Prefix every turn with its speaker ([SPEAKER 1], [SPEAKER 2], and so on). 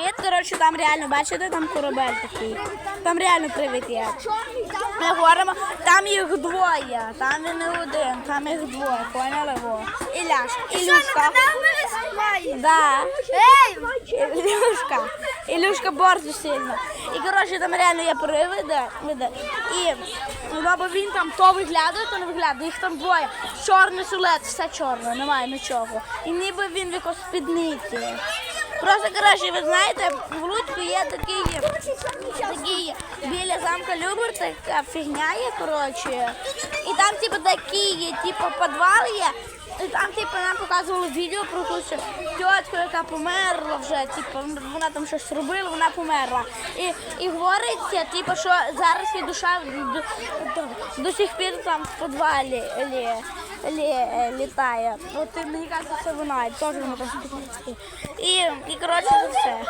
[SPEAKER 1] привіт. Коротше, там реально, бачите, там корабель такий. Там реально привіт є. Ми говоримо, там їх двоє, там він не один, там їх двоє, поняли во? Іляш, Ілюшка. Да. Ілюшка. Ілюшка борзу сильно. І коротше там реально є привиди. види. І ну, бо він там то виглядає, то не виглядає. Їх там двоє. Чорний сулет, все чорне, немає нічого. І ніби він в якось спідниці. Просто коротше, ви знаєте, в Луцьку є такий, такий біля замка Любер, така фігня є, коротше. І там, типу, такі є, типу, підвал є. І там, типу, нам показували відео про якусь тітку, яка померла вже, типу, вона там щось робила, вона померла. І, і говориться, типу, що зараз її душа до, до, до сих пір там в підвалі лі, лі, літає. От мені кажеться, це вона, теж там. І, і коротше, це все.